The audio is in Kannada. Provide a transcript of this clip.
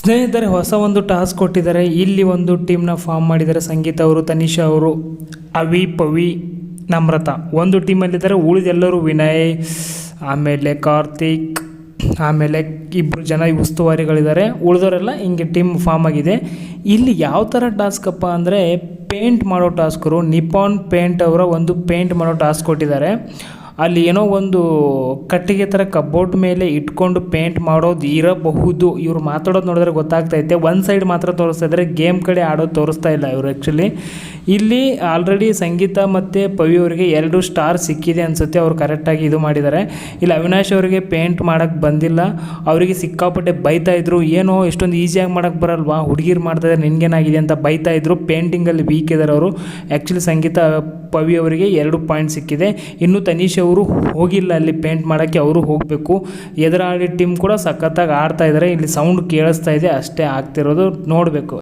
ಸ್ನೇಹಿತರೆ, ಹೊಸ ಒಂದು ಟಾಸ್ಕ್ ಕೊಟ್ಟಿದ್ದಾರೆ. ಇಲ್ಲಿ ಒಂದು ಟೀಮ್ನ ಫಾರ್ಮ್ ಮಾಡಿದ್ದಾರೆ. ಸಂಗೀತ ಅವರು, ತನಿಷಾ ಅವರು, ಅವಿ, ಪವಿ, ನಮ್ರತ. ಒಂದು ಟೀಮಲ್ಲಿದ್ದಾರೆ ಉಳಿದೆಲ್ಲರೂ ವಿನಯ್, ಆಮೇಲೆ ಕಾರ್ತಿಕ್, ಆಮೇಲೆ ಇಬ್ಬರು ಜನ ಉಸ್ತುವಾರಿಗಳಿದ್ದಾರೆ. ಉಳಿದವರೆಲ್ಲ ಹಿಂಗೆ ಟೀಮ್ ಫಾರ್ಮ್ ಆಗಿದೆ. ಇಲ್ಲಿ ಯಾವ ಥರ ಟಾಸ್ಕಪ್ಪ ಅಂದರೆ ಪೇಂಟ್ ಮಾಡೋ ಟಾಸ್ಕರು ನಿಪಾನ್ ಪೇಂಟ್ ಅವರ ಒಂದು ಪೇಂಟ್ ಮಾಡೋ ಟಾಸ್ಕ್ ಕೊಟ್ಟಿದ್ದಾರೆ. ಅಲ್ಲಿ ಏನೋ ಒಂದು ಕಟ್ಟಿಗೆ ಥರ ಕಬೋರ್ಡ್ ಮೇಲೆ ಇಟ್ಕೊಂಡು ಪೇಂಟ್ ಮಾಡೋದು ಇರಬಹುದು. ಇವ್ರು ಮಾತಾಡೋದು ನೋಡಿದ್ರೆ ಗೊತ್ತಾಗ್ತೈತೆ ಒನ್ ಸೈಡ್ ಮಾತ್ರ ತೋರಿಸ್ತಾ ಇದ್ದಾರೆ ಗೇಮ್ ಕಡೆ ಆಡೋದು ತೋರಿಸ್ತಾ ಇಲ್ಲ ಇವರು ಆ್ಯಕ್ಚುಲಿ ಇಲ್ಲಿ ಆಲ್ರೆಡಿ ಸಂಗೀತ ಮತ್ತು ಪವಿ ಅವರಿಗೆ ಎರಡು ಸ್ಟಾರ್ ಸಿಕ್ಕಿದೆ ಅನಿಸುತ್ತೆ. ಅವ್ರು ಕರೆಕ್ಟಾಗಿ ಇದು ಮಾಡಿದ್ದಾರೆ. ಇಲ್ಲಿ ಅವಿನಾಶ್ ಅವರಿಗೆ ಪೇಂಟ್ ಮಾಡೋಕ್ಕೆ ಬಂದಿಲ್ಲ. ಅವರಿಗೆ ಸಿಕ್ಕಾಪಟ್ಟೆ ಬೈತಾ ಇದ್ರು. ಏನೋ ಇಷ್ಟೊಂದು ಈಸಿಯಾಗಿ ಮಾಡೋಕ್ಕೆ ಬರಲ್ವಾ? ಹುಡುಗಿರು ಮಾಡ್ತಾ ನಿನ್ಗೇನಾಗಿದೆ ಅಂತ ಬೈತಾ ಇದ್ರು. ಪೇಂಟಿಂಗಲ್ಲಿ ವೀಕ್ ಇದ್ದಾರೆ ಅವರು. ಆ್ಯಕ್ಚುಲಿ ಸಂಗೀತ ಪವಿ ಅವರಿಗೆ ಎರಡು ಪಾಯಿಂಟ್ ಸಿಕ್ಕಿದೆ. ಇನ್ನು ತನೀಶ್ ಅವರು ಹೋಗಿಲ್ಲ, ಅಲ್ಲಿ ಪೇಂಟ್ ಮಾಡೋಕ್ಕೆ ಅವರು ಹೋಗಬೇಕು. ಎದುರಾಳಿ ಟೀಮ್ ಕೂಡ ಸಖತ್ತಾಗಿ ಆಡ್ತಾ ಇದ್ದಾರೆ ಇಲ್ಲಿ ಸೌಂಡ್ ಕೇಳಿಸ್ತಾ ಇದೆ, ಅಷ್ಟೇ ಆಗ್ತಿರೋದು ನೋಡಬೇಕು.